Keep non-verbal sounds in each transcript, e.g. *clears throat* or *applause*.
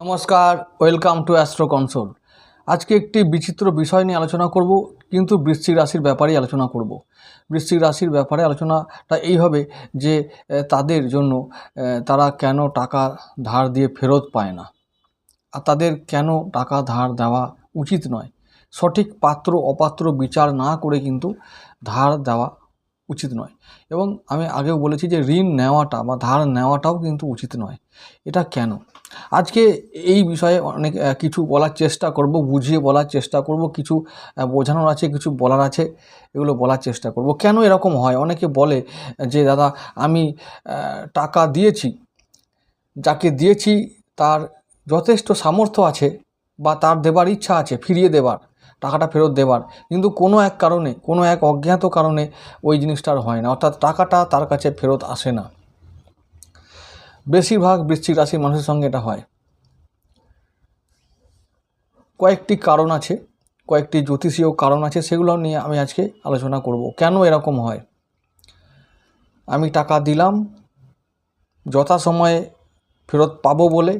নমস্কার welcome to astro console আজকে একটি বিচিত্র বিষয় নিয়ে আলোচনা করব, কিন্তু বৃশ্চিক রাশির ব্যাপারেই আলোচনা করব। বৃশ্চিক রাশির ব্যাপারে আলোচনাটা এই হবে যে তাদের জন্য তারা কেন টাকা ধার দিয়ে ফেরত পায় না? আর তাদের কেন টাকা ধার দেওয়া উচিত নয়? সঠিক পাত্র, অপাত্র বিচার না করে কিন্তু ধার দেওয়া উচিত নয়। এবং আমি আগেও বলেছি যে, ঋণ নেওয়াটা বা ধার নেওয়াটাও কিন্তু উচিত নয়। এটা কেন? আজকে এই বিষয়ে অনেক কিছু বলার চেষ্টা করব, বুঝিয়ে বলার চেষ্টা করব, কিছু বোঝানোর আছে, কিছু বলার আছে, এগুলো বলার চেষ্টা করব। কেন এরকম হয়? অনেকে বলে যে, দাদা, আমি টাকা দিয়েছি, যাকে দিয়েছি তার যথেষ্ট সামর্থ্য আছে বা তার দেবার ইচ্ছা আছে, ফিরিয়ে দেবার, টাকাটা ফেরত দেবার। কিন্তু কোনো এক কারণে, কোনো এক অজ্ঞাত কারণে ওই জিনিসটার হয় না। অর্থাৎ টাকাটা তার কাছে ফেরত আসে না। বেশিরভাগ বৃশ্চিক রাশির মানুষের সঙ্গে এটা হয়। কয়েকটি কারণ আছে, কয়েকটি জ্যোতিষীয় কারণ আছে, সেগুলো নিয়ে আমি আজকে আলোচনা করব। কেন এরকম হয়? আমি টাকা দিলাম যথাসময়ে ফেরত পাবো বলে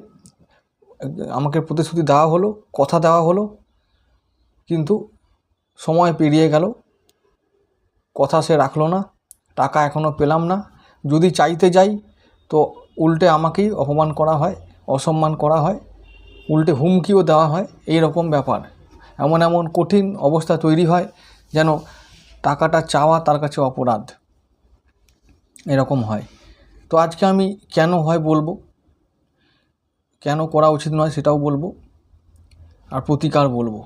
আমাকে প্রতিশ্রুতি দেওয়া হলো, কথা দেওয়া হলো, কিন্তু সময় পেরিয়ে গেল, কথা সে রাখল না, টাকা এখনও পেলাম না। যদি চাইতে যাই, তো উল্টে আমাকেই অপমান করা হয়, অসম্মান করা হয়, উল্টে হুমকিও দেওয়া হয়, এই রকম ব্যাপার। এমন এমন কঠিন অবস্থা তৈরি হয় যেন টাকাটা চাওয়া তার কাছে অপরাধ। এরকম হয়। তো আজকে আমি কেন হয় বলব? কেন করা উচিত নয় সেটাও বলব আর প্রতিকার বলব।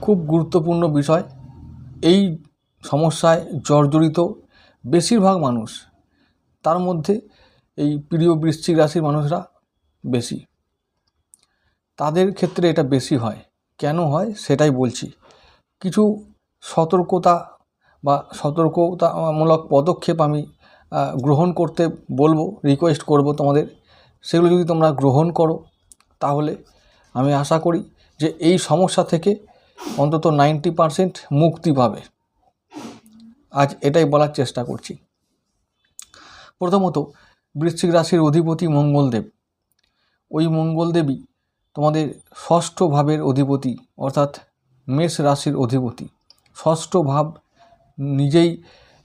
খুব গুরুত্বপূর্ণ বিষয়। এই সমস্যায় জর্জরিত বেশিরভাগ মানুষ তার মধ্যে এই প্রিয় বৃশ্চিক রাশির মানুষরা বেশি। তাদের ক্ষেত্রে এটা বেশি হয়। কেন হয়? সেটাই বলছি। কিছু সতর্কতা বা সতর্কতামূলক পদক্ষেপ আমি গ্রহণ করতে বলব রিকোয়েস্ট করব তোমাদের। সেগুলো যদি তোমরা গ্রহণ করো, তাহলে আমি আশা করি যে এই সমস্যা থেকে অন্তত নাইনটি পারসেন্ট মুক্তি পাবে। আজ এটাই বলার চেষ্টা করছি। প্রথমত বৃশ্চিক রাশির অধিপতি মঙ্গলদেব। ওই মঙ্গলদেবী তোমাদের ষষ্ঠ ভাবের অধিপতি, অর্থাৎ মেষ রাশির অধিপতি। ষষ্ঠ ভাব নিজেই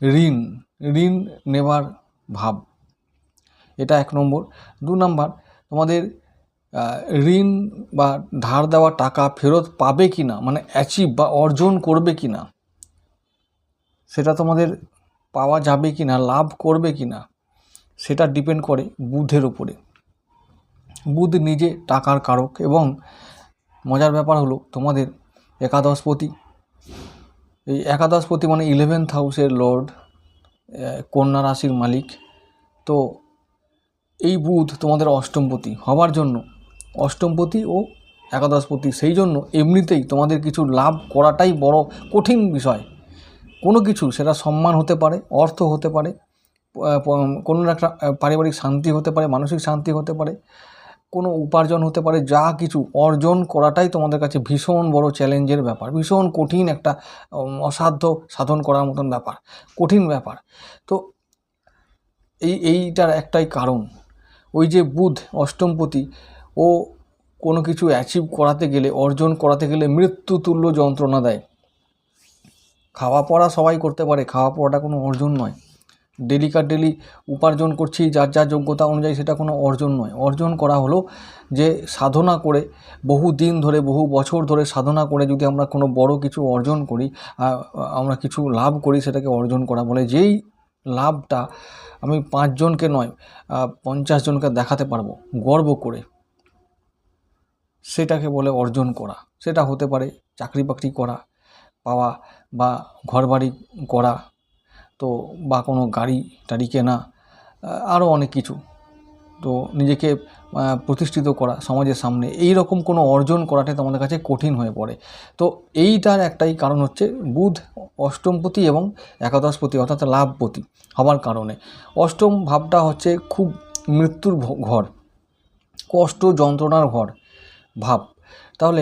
ঋণ ঋণ নেবার ভাব। এটা এক নম্বর। দু নম্বর, তোমাদের ঋণ বা ধার দেওয়া টাকা ফেরত পাবে কি না মানে অ্যাচিভ বা অর্জন করবে কি না সেটা তোমাদের পাওয়া যাবে কি না লাভ করবে কি না সেটা ডিপেন্ড করে বুধের উপরে। বুধ নিজে টাকার কারক এবং মজার ব্যাপার হলো তোমাদের একাদশপতি, এই একাদশপতি মানে ইলেভেন্থ হাউসের লর্ড কন্যা রাশির মালিক। তো এই বুধ তোমাদের অষ্টমপতি হওয়ার জন্য, অষ্টমপতি ও একাদশপতি সেই জন্য এমনিতেই তোমাদের কিছু লাভ করাটাই বড় কঠিন বিষয়। কোনো কিছু সেটা সম্মান হতে পারে, অর্থ হতে পারে কোনো একটা পারিবারিক শান্তি হতে পারে, মানসিক শান্তি হতে পারে, কোনো উপার্জন হতে পারে, যা কিছু অর্জন করাটাই তোমাদের কাছে ভীষণ বড় চ্যালেঞ্জের ব্যাপার, ভীষণ কঠিন একটা অসাধ্য সাধন করার মতন ব্যাপার, কঠিন ব্যাপার। তো এই, এইটার একটাই কারণ, ওই যে বুধ অষ্টমপতি ও কোনো কিছু অ্যাচিভ করাতে গেলে, অর্জন করাতে গেলে মৃত্যুতুল্য যন্ত্রণা দেয়। খাওয়া পড়া সবাই করতে পারে খাওয়া পড়াটা কোনো অর্জন নয়। ডেলিকার ডেলি উপার্জন করছি, যার যার যোগ্যতা অনুযায়ী সেটা কোনো অর্জন নয়। অর্জন করা হলো যে সাধনা করে বহু দিন ধরে, বহু বছর ধরে সাধনা করে যদি আমরা কোনো বড় কিছু অর্জন করি আমরা কিছু লাভ করি সেটাকে অর্জন করা বলে, যেই লাভটা আমি পাঁচজনকে নয় পঞ্চাশ জনকে দেখাতে পারব, গর্ব করে সেটাকে বলে অর্জন করা। সেটা হতে পারে চাকরি বাকরি করা, পাওয়া বা ঘরবাড়ি করা তো বা কোনো গাড়ি টাড়ি কেনা আরও অনেক কিছু। তো নিজেকে প্রতিষ্ঠিত করা সমাজের সামনে, এই রকম কোনো অর্জন করাটাই তোমাদের কাছে কঠিন হয়ে পড়ে। তো এইটার একটাই কারণ হচ্ছে বুধ অষ্টমপতি এবং একাদশপতি অর্থাৎ লাভপতি হওয়ার কারণে। অষ্টম ভাবটা হচ্ছে খুব মৃত্যুর ঘর, কষ্ট যন্ত্রণার ঘর ভাব। তাহলে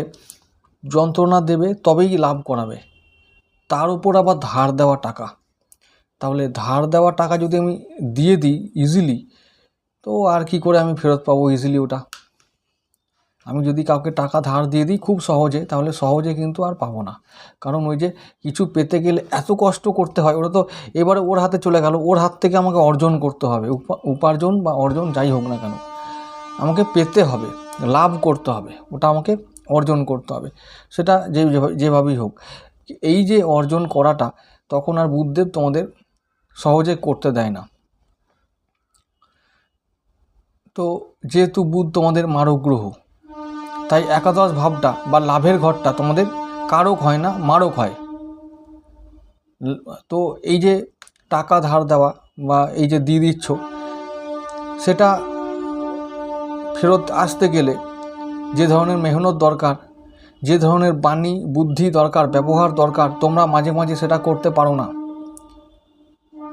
যন্ত্রণা দেবে তবেই লাভ করাবে, তার উপর আবার ধার দেওয়া টাকা। তাহলে ধার দেওয়া টাকা যদি আমি দিয়ে দিই ইজিলি তো আর কি করে আমি ফেরত পাবো ইজিলি ওটা? আমি যদি কাউকে টাকা ধার দিয়ে দিই খুব সহজে, তাহলে সহজে কিন্তু আর পাবো না। কারণ ওই যে কিছু পেতে গেলে এত কষ্ট করতে হয় ওটা তো এবারে ওর হাতে চলে গেল, ওর হাত থেকে আমাকে অর্জন করতে হবে। উপা- উপার্জন বা অর্জন যাই হোক না কেন, আমাকে পেতে হবে, লাভ করতে হবে, ওটা আমাকে অর্জন করতে হবে। সেটা যে, যেভাবেই হোক। এই যে অর্জন করাটা, তখন আর বুদ্ধদেব তোমাদের সহজে করতে দেয় না। তো যেহেতু বুধ তোমাদের মারক গ্রহ, তাই একাদশ ভাবটা বা লাভের ঘরটা তোমাদের কারক হয় না, মারক হয়। তো এই যে টাকা ধার দেওয়া বা এই যে দিয়ে দিচ্ছ, সেটা ফেরত আসতে গেলে যে ধরনের মেহনত দরকার, যে ধরনের বাণী, বুদ্ধি দরকার, ব্যবহার দরকার, তোমরা মাঝে মাঝে সেটা করতে পারো না।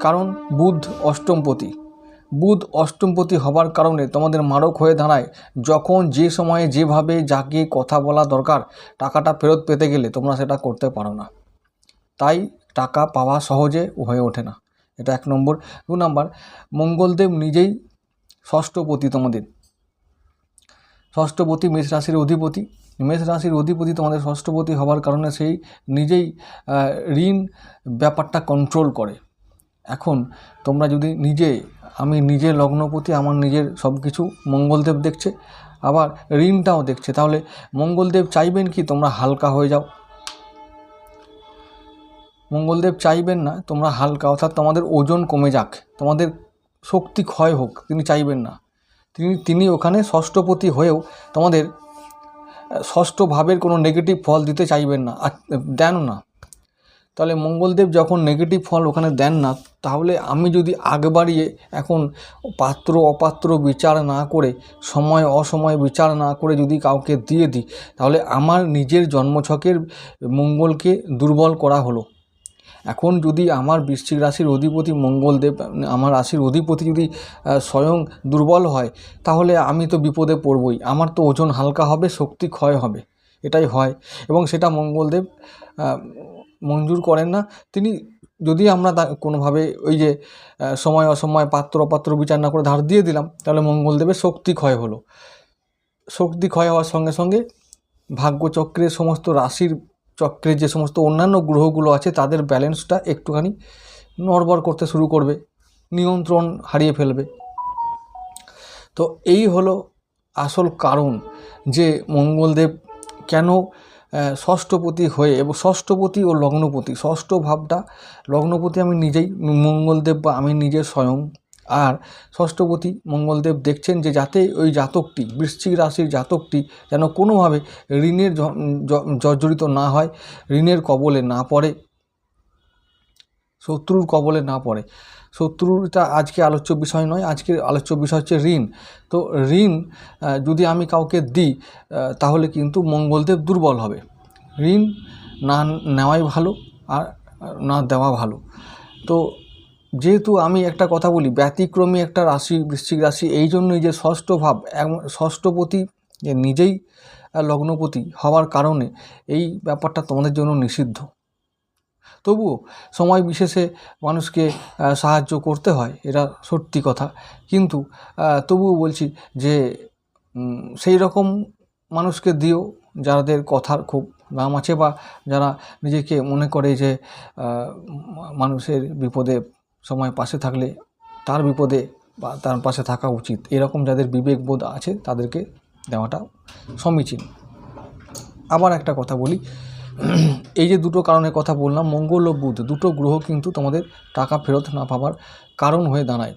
কারণ বুধ অষ্টমপতি। বুধ অষ্টমপতি হবার কারণে তোমাদের মারক হয়ে দাঁড়ায়, যখন যে সময়ে যেভাবে যাকে কথা বলা দরকার, টাকাটা ফেরত পেতে গেলে তোমরা সেটা করতে পারো না। তাই টাকা পাওয়া সহজে হয়ে ওঠে না। এটা এক নম্বর। দু নম্বর, মঙ্গলদেব নিজেই ষষ্ঠপতি তোমাদের। ষষ্ঠপতি মেষ রাশির অধিপতি। মেষ রাশির অধিপতি তোমাদের ষষ্ঠপতি হওয়ার কারণে সেই নিজেই ঋণ ব্যাপারটা কন্ট্রোল করে। এখন তোমরা যদি নিজে, আমি নিজে লগ্নপতি আমার নিজের সব কিছু মঙ্গলদেব দেখছে, আবার ঋণটাও দেখছে, তাহলে মঙ্গলদেব চাইবেন কি তোমরা হালকা হয়ে যাও? মঙ্গলদেব চাইবেন না তোমরা হালকা, অর্থাৎ তোমাদের ওজন কমে যাক, তোমাদের শক্তি ক্ষয় হোক, তিনি চাইবেন না। তিনি তিনি ওখানে ষষ্ঠপতি হয়েও তোমাদের, ষষ্ঠ ভাবের কোনো নেগেটিভ ফল দিতে চাইবেন না, আর দেন না। তাহলে মঙ্গলদেব যখন নেগেটিভ ফল ওখানে দেন না, তাহলে আমি যদি আগ বাড়িয়ে এখন পাত্র অপাত্র বিচার না করে, সময় অসময় বিচার না করে যদি কাউকে দিয়ে দিই, তাহলে আমার নিজের জন্মছকের মঙ্গলকে দুর্বল করা হলো। এখন যদি আমার বৃশ্চিক রাশির অধিপতি মঙ্গলদেব, আমার রাশির অধিপতি যদি স্বয়ং দুর্বল হয়, তাহলে আমি তো বিপদে পড়বই, আমার তো ওজন হালকা হবে, শক্তি ক্ষয় হবে, এটাই হয়। এবং সেটা মঙ্গলদেব মঞ্জুর করেন না। তিনি যদি আমরা কোনোভাবে ওই যে সময় অসময় পাত্র অপাত্র বিচার না করে ধার দিয়ে দিলাম, তাহলে মঙ্গলদেবের শক্তি ক্ষয় হলো। শক্তি ক্ষয় হওয়ার সঙ্গে সঙ্গে ভাগ্যচক্রের সমস্ত রাশির চক্রের যে সমস্ত অন্যান্য গ্রহগুলো আছে, তাদের ব্যালেন্সটা একটুখানি নড়বড় করতে শুরু করবে, নিয়ন্ত্রণ হারিয়ে ফেলবে। তো এই হলো আসল কারণ যে মঙ্গলদেব কেন ষষ্ঠপতি হয়ে এবং ষষ্ঠপতি ও লগ্নপতি। ষষ্ঠ ভাবটা, লগ্নপতি আমি নিজেই, মঙ্গলদেব বা আমি নিজে স্বয়ং। আর ষষ্ঠপতি মঙ্গলদেব দেখছেন যে যাতে ওই জাতকটি, বৃশ্চিক রাশির জাতকটি যেন কোনোভাবে ঋণের জর্জরিত না হয়, ঋণের কবলে না পড়ে। শত্রুর কবলে না পড়ে। শত্রুটা আজকে আলোচ্য বিষয় নয়, আজকের আলোচ্য বিষয় হচ্ছে ঋণ। তো ঋণ যদি আমি কাউকে দিই তাহলে কিন্তু মঙ্গলদেব দুর্বল হবে। ঋণ না নেওয়াই ভালো আর না দেওয়া ভালো। তো যেহেতু আমি একটা কথা বলি, ব্যতিক্রমী একটা রাশি, বৃশ্চিক রাশি, এই জন্যই যে ষষ্ঠ ভাব ষষ্ঠপতি যে নিজেই লগ্নপতি হওয়ার কারণে এই ব্যাপারটা তোমাদের জন্য নিষিদ্ধ। তবুও সময় বিশেষে মানুষকে সাহায্য করতে হয়, এটা সত্যি কথা। কিন্তু তবুও বলছি যে সেই রকম মানুষকে দিও যাদের কথার খুব নাম আছে বা যারা নিজেকে মনে করে যে মানুষের বিপদে সময় পাশে থাকলে তার বিপদে বা তার পাশে থাকা উচিত। এরকম যাদের বিবেকবোধ আছে তাদেরকে দেওয়াটা সমীচীন। আবার একটা কথা বলি *clears throat* এই যে দুটো কারণের কথা বললাম, মঙ্গল ও বুধ, দুটো গ্রহ কিন্তু তোমাদের টাকা ফেরত না পাওয়ার কারণ হয়ে দাঁড়ায়।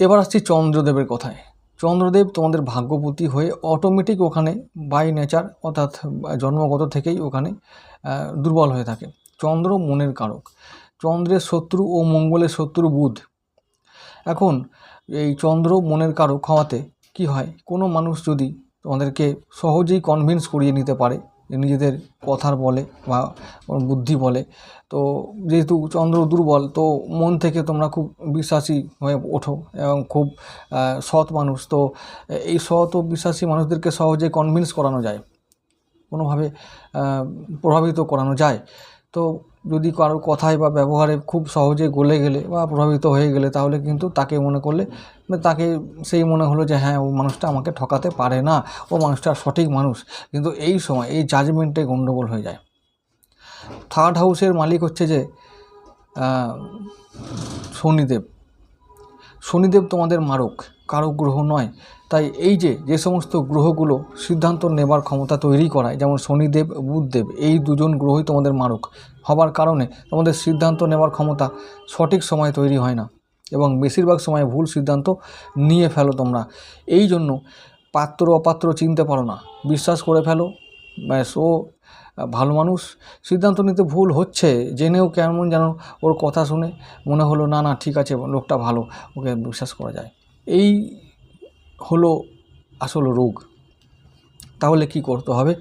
এবার আসছি চন্দ্রদেবের কথায়। চন্দ্রদেব তোমাদের ভাগ্যপতি হয়ে অটোমেটিক ওখানে বাই নেচার অর্থাৎ জন্মগত থেকেই ওখানে দুর্বল হয়ে থাকে। চন্দ্র মনের কারক। চন্দ্রের শত্রু ও মঙ্গলের শত্রু বুধ। এখন এই চন্দ্র মনের কারক হওয়াতে কি হয়? কোনো মানুষ যদি তোমাদেরকে সহজেই কনভিন্স করিয়ে নিতে পারে নিজেদের কথার বলে বা বুদ্ধি বলে। তো যেহেতু চন্দ্র দুর্বল, তো মন থেকে তোমরা খুব বিশ্বাসী হয়ে ওঠো এবং খুব সৎ মানুষ। তো এই সৎ ও বিশ্বাসী মানুষদেরকে সহজে কনভিন্স করানো যায়, কোনোভাবে প্রভাবিত করানো যায়। তো যদি কারোর কথায় বা ব্যবহারে খুব সহজে গলে গেলে বা প্রভাবিত হয়ে গেলে, তাহলে কিন্তু তাকে মনে করলে তাকে সেই মনে হলো যে হ্যাঁ ও মানুষটা আমাকে ঠকাতে পারে না, ও মানুষটা সঠিক মানুষ। কিন্তু এই সময় এই জাজমেন্টে গণ্ডগোল হয়ে যায়। থার্ড হাউসের মালিক হচ্ছে যে শনিদেব। শনিদেব তোমাদের মারক, কারও গ্রহ নয়। তাই এই যে যে সমস্ত গ্রহগুলো সিদ্ধান্ত নেবার ক্ষমতা তৈরি করায়, যেমন শনিদেব, বুধদেব, এই দুজন গ্রহই তোমাদের মারক। হবার কারণে তোমাদের সিদ্ধান্ত নেওয়ার ক্ষমতা সঠিক সময় তৈরি হয় না। বেশিরভাগ সময় ভুল সিদ্ধান্ত নিয়ে ফেলো তোমরা। এই জন্য পাত্র অপাত্র চিনতে পারো না। বিশ্বাস করে ফেলো, ব্যাস, ও ভালো মানুষ। সিদ্ধান্ত নিতে ভুল হচ্ছে, জেনেও কেমন যেন ওর কথা শুনে মনে হলো, না না, ঠিক আছে, লোকটা ভালো, ওকে বিশ্বাস করা যায়। এই হলো আসল রোগ। তাহলে কি করতে হবে?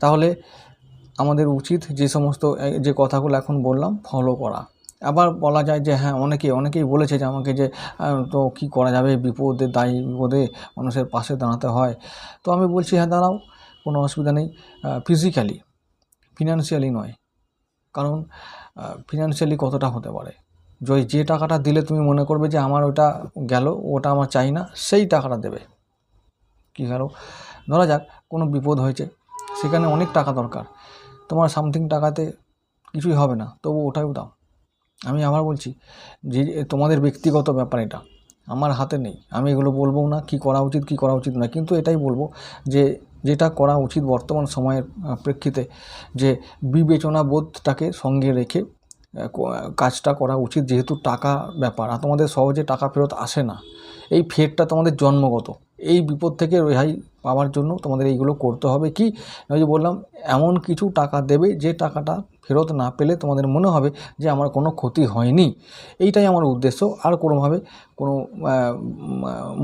তাহলে আমাদের উচিত যে সমস্ত যে কথাগুলো এখন বললাম ফলো করা। আবার বলা যায় যে হ্যাঁ অনেকে, অনেকেই বলেছে যে আমাকে যে তো কি করা যাবে? বিপদে, দায়ী বিপদে মানুষের পাশে দাঁড়াতে হয়। তো আমি বলছি হ্যাঁ দাঁড়াও, কোনো অসুবিধা নেই। ফিজিক্যালি ফিনান্সিয়ালি নয়। কারণ ফিনান্সিয়ালি কতটা হতে পারে? যে যে টাকাটা দিলে তুমি মনে করবে যে আমার ওটা গেল, ওটা আমার চাই না, সেই টাকাটা দেবে। কী গেল? ধরা যাক, কোনো বিপদ হয়েছে। সেখানে অনেক টাকা দরকার। তোমার সামথিং টাকাতে কিছুই হবে না। তবু ওটাও দাও। আমি আবার বলছি যে তোমাদের ব্যক্তিগত ব্যাপার এটা। আমার হাতে নেই। আমি এগুলো বলব না কি করা উচিত, কি করা উচিত না কিন্তু এটাই বলব যে, যেটা করা উচিত বর্তমান সময়ের প্রেক্ষিতে যে বিবেচনা বোধটাকে সঙ্গে রেখে কাজটা করা উচিত যেহেতু টাকা ব্যাপার। আর তোমাদের সহজে টাকা ফেরত আসে না। এই ফেরটা তোমাদের জন্মগত। এই বিপদ থেকে রেহাই পাওয়ার জন্য তোমাদের এইগুলো করতে হবে কি? যে বললাম, এমন কিছু টাকা দেবে যে টাকাটা ফেরত না পেলে তোমাদের মনে হবে যে আমার কোনো ক্ষতি হয়নি। এইটাই আমার উদ্দেশ্য। আর কোনোভাবে কোনো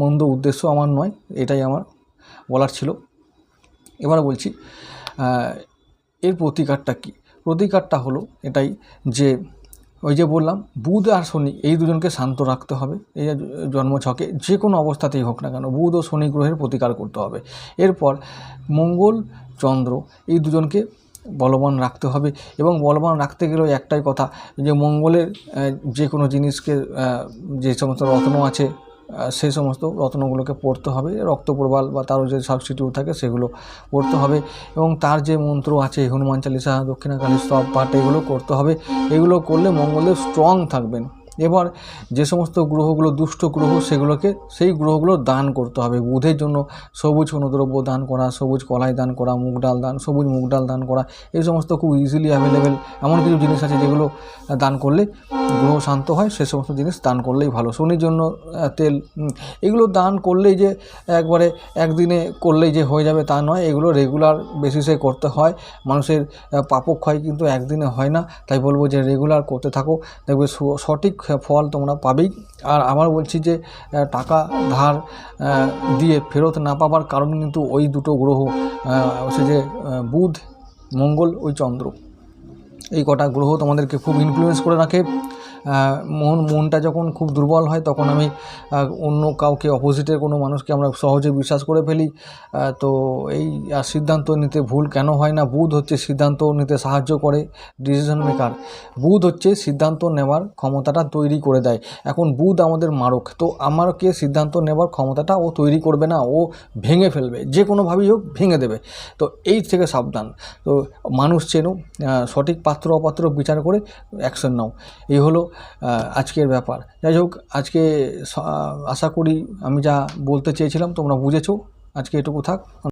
মন্দ উদ্দেশ্য আমার নয়। এটাই আমার বলার ছিল। এবার বলছি এর প্রতিকারটা কি? প্রতিকারটা হলো এটাই যে ওই যে বললাম, বুধ আর শনি এই দুজনকে শান্ত রাখতে হবে। এই জন্মছকে যে কোনো অবস্থাতেই হোক না কেন, বুধ ও শনি গ্রহের প্রতিকার করতে হবে। এরপর মঙ্গল, চন্দ্র এই দুজনকে বলবান রাখতে হবে এবং বলবান রাখতে গেলেও একটাই কথা যে মঙ্গলের যে কোনো জিনিসকে যে সমস্ত রত্ন আছে সেই সমস্ত রত্নগুলোকে পড়তে হবে রক্ত প্রবাল বা তারও যে সাবস্টিটিউট থাকে সেগুলো পড়তে হবে এবং তার যে মন্ত্র আছে, হনুমান চালিসা দক্ষিণাকালী স্তব পাঠ, এগুলো করতে হবে। এগুলো করলে মঙ্গলদেব স্ট্রং থাকবেন। এবার যে সমস্ত গ্রহগুলো, দুষ্ট গ্রহ, সেগুলোকে সেই গ্রহগুলো দান করতে হবে। বুধের জন্য সবুজ অনুদ্রব্য দান করা, সবুজ কলাই দান করা, মুগ ডাল দান, সবুজ মুগ ডাল দান করা, এই সমস্ত খুব ইজিলি অ্যাভেলেবেল এমন কিছু জিনিস আছে যেগুলো দান করলে গ্রহ শান্ত হয়, সে সমস্ত জিনিস দান করলেই ভালো। শনির জন্য তেল এগুলো দান করলেই যে একবারে একদিনে করলেই যে হয়ে যাবে তা নয়। এগুলো রেগুলার বেসিসে করতে হয়। মানুষের পাপক্ষয় কিন্তু একদিনে হয় না। তাই বলব যে রেগুলার করতে থাকো। দেখবে সু- সঠিক ফল তোমরা পাবেই। আর আবার বলছি যে টাকা ধার দিয়ে ফেরত না পাবার কারণ কিন্তু ওই দুটো গ্রহ হচ্ছে যে বুধ, মঙ্গল ওই চন্দ্র। এই কটা গ্রহ তোমাদেরকে খুব ইনফ্লুয়েন্স করে রাখে। মন, মনটা যখন খুব দুর্বল হয়, তখন আমি অন্য কাউকে অপোজিটের কোনো মানুষকে আমরা সহজে বিশ্বাস করে ফেলি। তো এই সিদ্ধান্ত নিতে ভুল কেন হয় না? বুধ হচ্ছে সিদ্ধান্ত নিতে সাহায্য করে ডিসিশন মেকার বুধ হচ্ছে সিদ্ধান্ত নেওয়ার ক্ষমতাটা তৈরি করে দেয়। এখন বুধ আমাদের মারক, তো আমাকে সিদ্ধান্ত নেওয়ার ক্ষমতাটা ও তৈরি করবে না, ও ভেঙে ফেলবে। যে কোনোভাবেই হোক ভেঙে দেবে। তো এই থেকে সাবধান। তো মানুষ চেনো সঠিক পাত্র অপাত্র বিচার করে অ্যাকশন নাও। এই হলো আজকের ব্যাপার। যাই হোক, আজকে আশা করি আমি যা বলতে চেয়েছিলাম তোমরা বুঝেছ। আজকে এটুকু থাক।